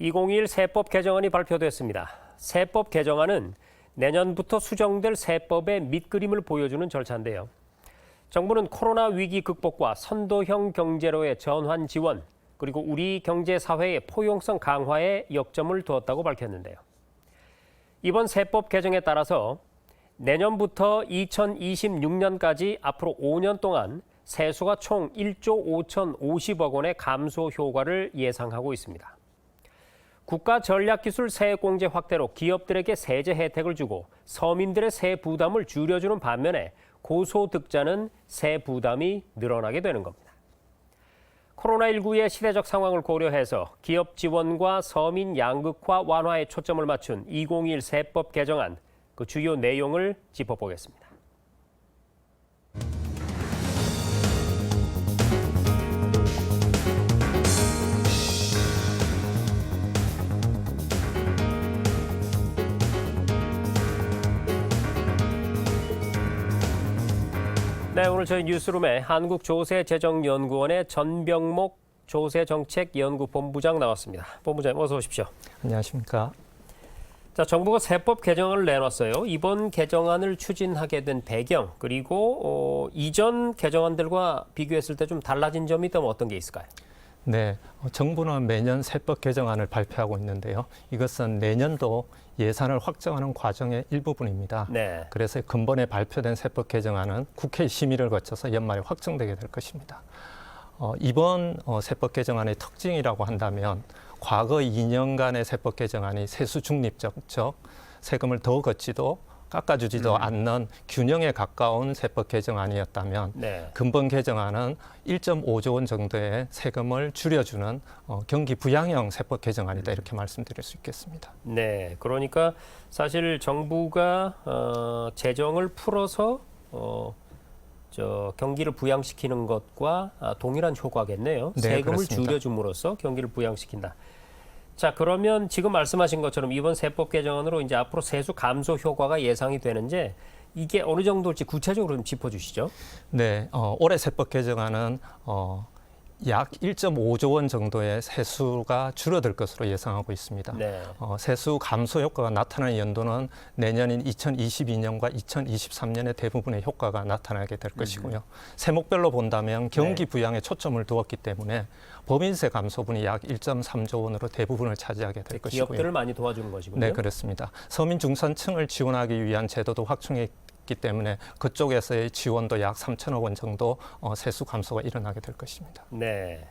2021 세법 개정안이 발표됐습니다. 세법 개정안은 내년부터 수정될 세법의 밑그림을 보여주는 절차인데요. 정부는 코로나 위기 극복과 선도형 경제로의 전환 지원, 그리고 우리 경제 사회의 포용성 강화에 역점을 두었다고 밝혔는데요. 이번 세법 개정에 따라서 내년부터 2026년까지 앞으로 5년 동안 세수가 총 1조 5,050억 원의 감소 효과를 예상하고 있습니다. 국가 전략기술 세액공제 확대로 기업들에게 세제 혜택을 주고 서민들의 세 부담을 줄여주는 반면에 고소득자는 세 부담이 늘어나게 되는 겁니다. 코로나19의 시대적 상황을 고려해서 기업 지원과 서민 양극화 완화에 초점을 맞춘 2021 세법 개정안 그 주요 내용을 짚어보겠습니다. 네, 오늘 저희 뉴스룸에 한국조세재정연구원의 전병목 조세정책연구본부장 나왔습니다. 본부장님 어서 오십시오. 안녕하십니까. 자, 정부가 세법 개정안을 내놨어요. 이번 개정안을 추진하게 된 배경 그리고 어, 이전 개정안들과 비교했을 때 좀 달라진 점이 있다면 어떤 게 있을까요? 네, 어, 정부는 매년 세법 개정안을 발표하고 있는데요. 이것은 내년도 예산을 확정하는 과정의 일부분입니다. 네. 그래서 근본에 발표된 세법 개정안은 국회 심의를 거쳐서 연말에 확정되게 될 것입니다. 어, 이번 어, 세법 개정안의 특징이라고 한다면 과거 2년간의 세법 개정안이 세수 중립적, 즉 세금을 더 걷지도 깎아주지도 않는 균형에 가까운 세법 개정안이었다면 네. 근본 개정안은 1.5조 원 정도의 세금을 줄여주는 어, 경기 부양형 세법 개정안이다 이렇게 말씀드릴 수 있겠습니다. 네. 그러니까 사실 정부가 어, 재정을 풀어서 어, 저 경기를 부양시키는 것과 아, 동일한 효과겠네요. 네, 세금을 그렇습니다. 줄여줌으로써 경기를 부양시킨다. 자, 그러면 지금 말씀하신 것처럼 이번 세법 개정안으로 이제 앞으로 세수 감소 효과가 예상이 되는지 이게 어느 정도일지 구체적으로 좀 짚어주시죠. 네, 어, 올해 세법 개정안은 어, 약 1.5조 원 정도의 세수가 줄어들 것으로 예상하고 있습니다. 네. 어, 세수 감소 효과가 나타나는 연도는 내년인 2022년과 2023년에 대부분의 효과가 나타나게 될 것이고요. 세목별로 본다면 경기 네. 부양에 초점을 두었기 때문에 법인세 감소분이 약 1.3조 원으로 대부분을 차지하게 될 것이고요. 기업들을 많이 도와주는 것이군요. 네, 그렇습니다. 서민 중산층을 지원하기 위한 제도도 확충 했기 때문에 그쪽에서의 지원도 약 3천억 원 정도 어, 세수 감소가 일어나게 될 것입니다. 네.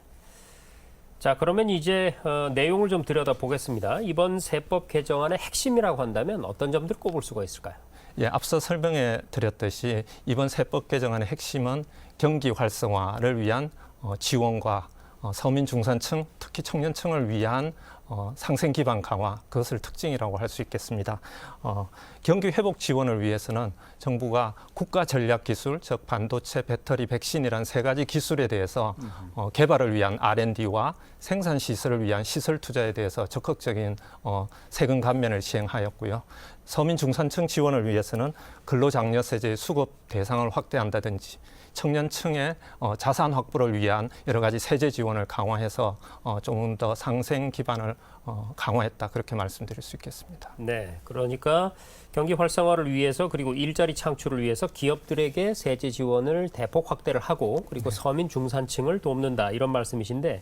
자, 그러면 이제 어, 내용을 좀 들여다 보겠습니다. 이번 세법 개정안의 핵심이라고 한다면 어떤 점들 꼽을 수가 있을까요? 예, 앞서 설명해 드렸듯이 이번 세법 개정안의 핵심은 경기 활성화를 위한 어, 지원과 어, 서민 중산층, 특히 청년층을 위한 어, 상생 기반 강화 그것을 특징이라고 할 수 있겠습니다. 어, 경기 회복 지원을 위해서는 정부가 국가 전략 기술, 즉 반도체, 배터리, 백신이란 세 가지 기술에 대해서 어, 개발을 위한 R&D와 생산 시설을 위한 시설 투자에 대해서 적극적인 어, 세금 감면을 시행하였고요. 서민 중산층 지원을 위해서는 근로장려세제 수급 대상을 확대한다든지 청년층의 어, 자산 확보를 위한 여러 가지 세제 지원을 강화해서 어, 조금 더 상생 기반을 어, 강화했다 그렇게 말씀드릴 수 있겠습니다. 네. 그러니까 경기 활성화를 위해서 그리고 일자리 창출을 위해서 기업들에게 세제 지원을 대폭 확대를 하고 그리고 서민 중산층을 돕는다 이런 말씀이신데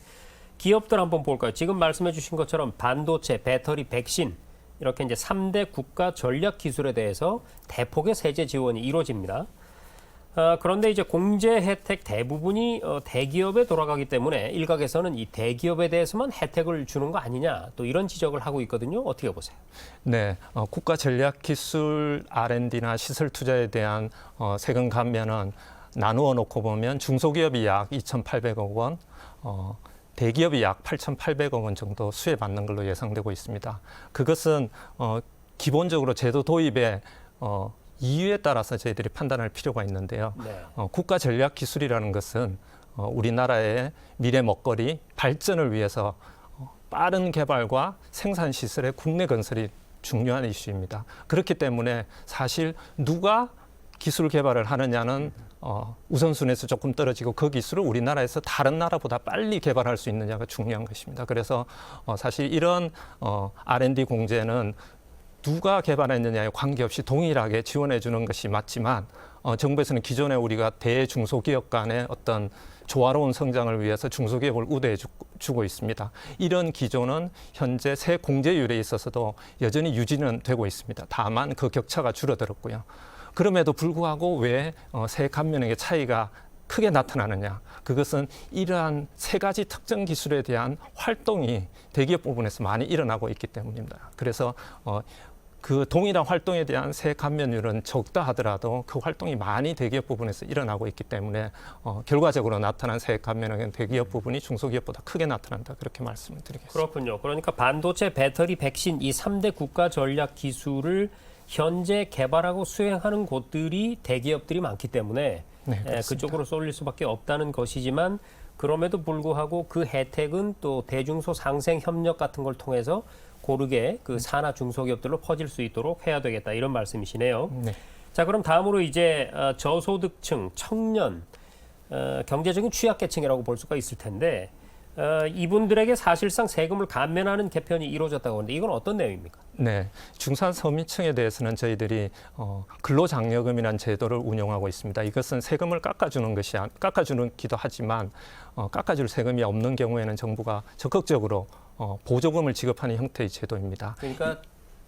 기업들 한번 볼까요? 지금 말씀해 주신 것처럼 반도체, 배터리, 백신 이렇게 이제 3대 국가 전략 기술에 대해서 대폭의 세제 지원이 이루어집니다. 아, 그런데 이제 공제 혜택 대부분이 어, 대기업에 돌아가기 때문에 일각에서는 이 대기업에 대해서만 혜택을 주는 거 아니냐 또 이런 지적을 하고 있거든요. 어떻게 보세요? 네, 어, 국가 전략 기술 R&D나 시설 투자에 대한 어, 세금 감면은 나누어 놓고 보면 중소기업이 약 2,800억 원, 어, 대기업이 약 8,800억 원 정도 수혜받는 걸로 예상되고 있습니다. 그것은 어, 기본적으로 제도 도입에 어, 이유에 따라서 저희들이 판단할 필요가 있는데요. 네. 어, 국가 전략 기술이라는 것은 어, 우리나라의 미래 먹거리 발전을 위해서 어, 빠른 개발과 생산 시설의 국내 건설이 중요한 이슈입니다. 그렇기 때문에 사실 누가 기술 개발을 하느냐는 어, 우선순위에서 조금 떨어지고 그 기술을 우리나라에서 다른 나라보다 빨리 개발할 수 있느냐가 중요한 것입니다. 그래서 어, 사실 이런 어, R&D 공제는 누가 개발했느냐에 관계없이 동일하게 지원해 주는 것이 맞지만 어, 정부에서는 기존에 우리가 대중소기업 간의 어떤 조화로운 성장을 위해서 중소기업을 우대해 주, 주고 있습니다. 이런 기조는 현재 세 공제율에 있어서도 여전히 유지는 되고 있습니다. 다만 그 격차가 줄어들었고요. 그럼에도 불구하고 왜 어, 세 감면액의 차이가 크게 나타나느냐? 그것은 이러한 세 가지 특정 기술에 대한 활동이 대기업 부분에서 많이 일어나고 있기 때문입니다. 그래서 어, 그 동일한 활동에 대한 세 감면율은 적다 하더라도 그 활동이 많이 대기업 부분에서 일어나고 있기 때문에 어, 결과적으로 나타난 세 감면액은 대기업 부분이 중소기업보다 크게 나타난다 그렇게 말씀을 드리겠습니다. 그렇군요. 그러니까 반도체, 배터리, 백신 이 3대 국가 전략 기술을 현재 개발하고 수행하는 곳들이 대기업들이 많기 때문에 네, 예. 그쪽으로 쏠릴 수밖에 없다는 것이지만 그럼에도 불구하고 그 혜택은 또 대중소 상생 협력 같은 걸 통해서 고르게 그 산하 중소기업들로 퍼질 수 있도록 해야 되겠다 이런 말씀이시네요. 네. 자 그럼 다음으로 이제 어, 저소득층, 청년, 어, 경제적인 취약계층이라고 볼 수가 있을 텐데 어, 이분들에게 사실상 세금을 감면하는 개편이 이루어졌다고 하는데 이건 어떤 내용입니까? 네, 중산 서민층에 대해서는 저희들이 어, 근로장려금이라는 제도를 운영하고 있습니다. 이것은 세금을 깎아주는 것이 아- 깎아주는 기도 하지만 어, 깎아줄 세금이 없는 경우에는 정부가 적극적으로 어, 보조금을 지급하는 형태의 제도입니다. 그러니까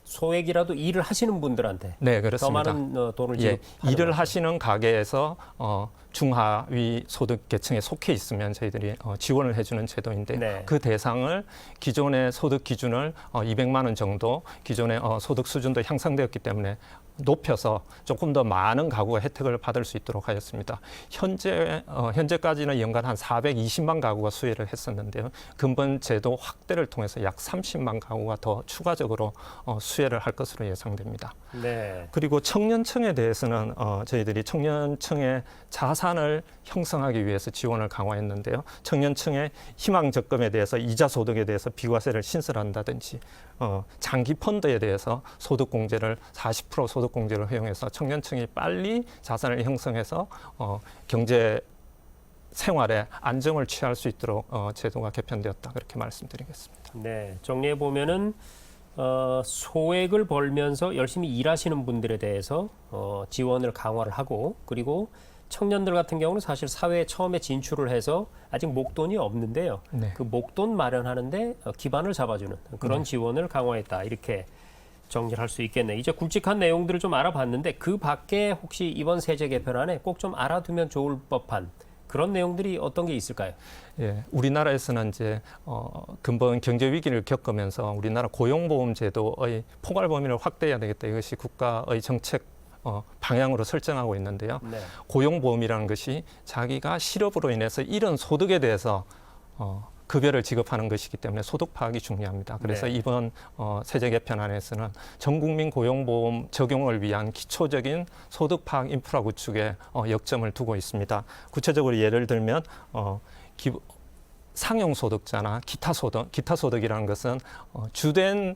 소액이라도 일을 하시는 분들한테 네, 더 그렇습니다. 많은 어, 돈을 예, 지급하는 일을 거죠. 하시는 가게에서 어, 중하위 소득 계층에 속해 있으면 저희들이 어, 지원을 해주는 제도인데 네. 그 대상을 기존의 소득 기준을 어, 200만 원 정도 기존의 어, 소득 수준도 향상되었기 때문에 높여서 조금 더 많은 가구가 혜택을 받을 수 있도록 하였습니다. 현재 어, 현재까지는 연간 한 420만 가구가 수혜를 했었는데요. 근본 제도 확대를 통해서 약 30만 가구가 더 추가적으로 어, 수혜를 할 것으로 예상됩니다. 네. 그리고 청년층에 대해서는 어, 저희들이 청년층의 자산을 형성하기 위해서 지원을 강화했는데요. 청년층의 희망 적금에 대해서 이자 소득에 대해서 비과세를 신설한다든지 어, 장기 펀드에 대해서 소득 공제를 40% 소득 공제를 허용해서 청년층이 빨리 자산을 형성해서 어, 경제 생활에 안정을 취할 수 있도록 어, 제도가 개편되었다 그렇게 말씀드리겠습니다. 네, 정리해 보면은 어, 소액을 벌면서 열심히 일하시는 분들에 대해서 어, 지원을 강화를 하고 그리고 청년들 같은 경우는 사실 사회에 처음에 진출을 해서 아직 목돈이 없는데요. 네. 그 목돈 마련하는데 어, 기반을 잡아주는 그런 지원을 강화했다 이렇게 정리를 할수 있겠네. 이제 굵직한 내용들을 좀 알아봤는데 그 밖에 혹시 이번 세제 개편안에 꼭 좀 알아두면 좋을 법한 그런 내용들이 어떤 게 있을까요? 예, 우리나라에서는 이제 어, 근본 경제 위기를 겪으면서 우리나라 고용보험 제도의 포괄 범위를 확대해야 되겠다. 이것이 국가의 정책 어, 방향으로 설정하고 있는데요. 네. 고용보험이라는 것이 자기가 실업으로 인해서 이런 소득에 대해서 어, 급여를 지급하는 것이기 때문에 소득 파악이 중요합니다. 그래서 네. 이번 어, 세제 개편안에서는 전 국민 고용보험 적용을 위한 기초적인 소득 파악 인프라 구축에 어, 역점을 두고 있습니다. 구체적으로 예를 들면 어, 기, 상용 소득자나 기타 소득, 기타 소득이라는 것은 어, 주된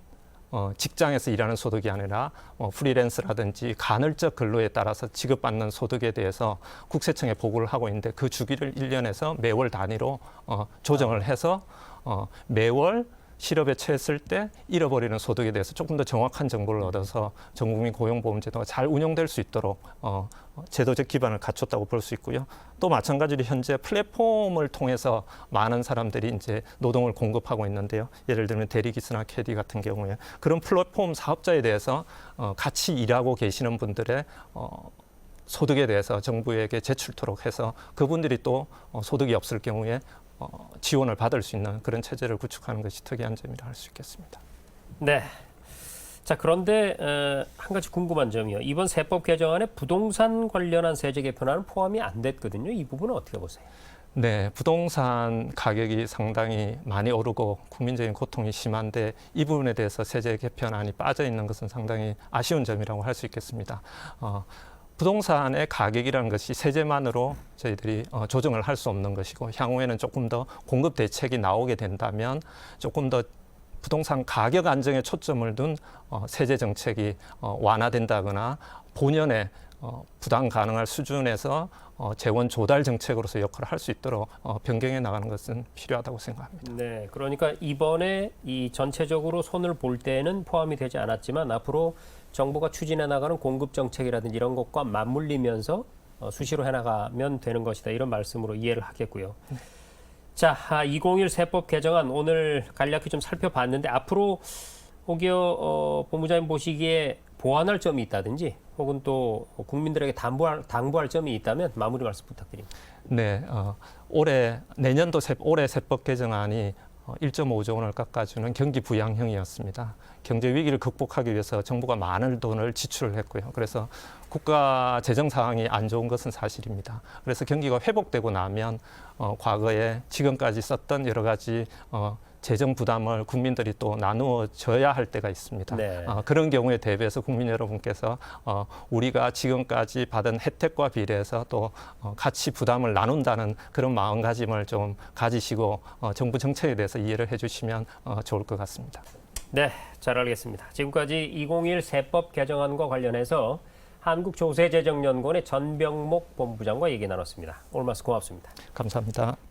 어, 직장에서 일하는 소득이 아니라 어, 프리랜서라든지 간헐적 근로에 따라서 지급받는 소득에 대해서 국세청에 보고를 하고 있는데 그 주기를 일년에서 매월 단위로 어, 조정을 해서 어, 매월 실업에 처했을 때 잃어버리는 소득에 대해서 조금 더 정확한 정보를 얻어서 전 국민 고용보험제도가 잘 운영될 수 있도록 어, 어, 제도적 기반을 갖췄다고 볼 수 있고요. 또 마찬가지로 현재 플랫폼을 통해서 많은 사람들이 이제 노동을 공급하고 있는데요. 예를 들면 대리기스나 캐디 같은 경우에 그런 플랫폼 사업자에 대해서 어, 같이 일하고 계시는 분들의 어, 소득에 대해서 정부에게 제출토록 해서 그분들이 또 어, 소득이 없을 경우에 어, 지원을 받을 수 있는 그런 체제를 구축하는 것이 특이한 점이라 할 수 있겠습니다. 네. 자 그런데 어, 한 가지 궁금한 점이요. 이번 세법 개정안에 부동산 관련한 세제 개편안은 포함이 안 됐거든요. 이 부분은 어떻게 보세요? 네, 부동산 가격이 상당히 많이 오르고 국민적인 고통이 심한데 이 부분에 대해서 세제 개편안이 빠져 있는 것은 상당히 아쉬운 점이라고 할 수 있겠습니다. 어, 부동산의 가격이라는 것이 세제만으로 저희들이 어, 조정을 할 수 없는 것이고 향후에는 조금 더 공급 대책이 나오게 된다면 조금 더 부동산 가격 안정에 초점을 둔 어, 세제 정책이 어, 완화된다거나 본연의 어, 부담 가능할 수준에서 어, 재원 조달 정책으로서 역할을 할 수 있도록 어, 변경해 나가는 것은 필요하다고 생각합니다. 네, 그러니까 이번에 이 전체적으로 손을 볼 때는 포함이 되지 않았지만 앞으로 정부가 추진해 나가는 공급 정책이라든지 이런 것과 맞물리면서 어, 수시로 해나가면 되는 것이다 이런 말씀으로 이해를 하겠고요. 자, 아, 201 세법 개정안 오늘 간략히 좀 살펴봤는데 앞으로 혹여 어, 본부장님 보시기에 보완할 점이 있다든지 혹은 또 국민들에게 당부할, 당부할 점이 있다면 마무리 말씀 부탁드립니다. 네, 어, 올해 내년도 세, 올해 세법 개정안이 어, 1.5조 원을 깎아주는 경기 부양형이었습니다. 경제 위기를 극복하기 위해서 정부가 많은 돈을 지출을 했고요. 그래서 국가 재정 상황이 안 좋은 것은 사실입니다. 그래서 경기가 회복되고 나면 어, 과거에 지금까지 썼던 여러 가지 어, 재정 부담을 국민들이 또 나누어 줘야 할 때가 있습니다. 네. 어, 그런 경우에 대비해서 국민 여러분께서 어, 우리가 지금까지 받은 혜택과 비례해서 또 어, 같이 부담을 나눈다는 그런 마음가짐을 좀 가지시고 어, 정부 정책에 대해서 이해를 해주시면 어, 좋을 것 같습니다. 네, 잘 알겠습니다. 지금까지 201 세법 개정안과 관련해서 한국조세재정연구원의 전병목 본부장과 얘기 나눴습니다. 오늘 말씀 고맙습니다. 감사합니다.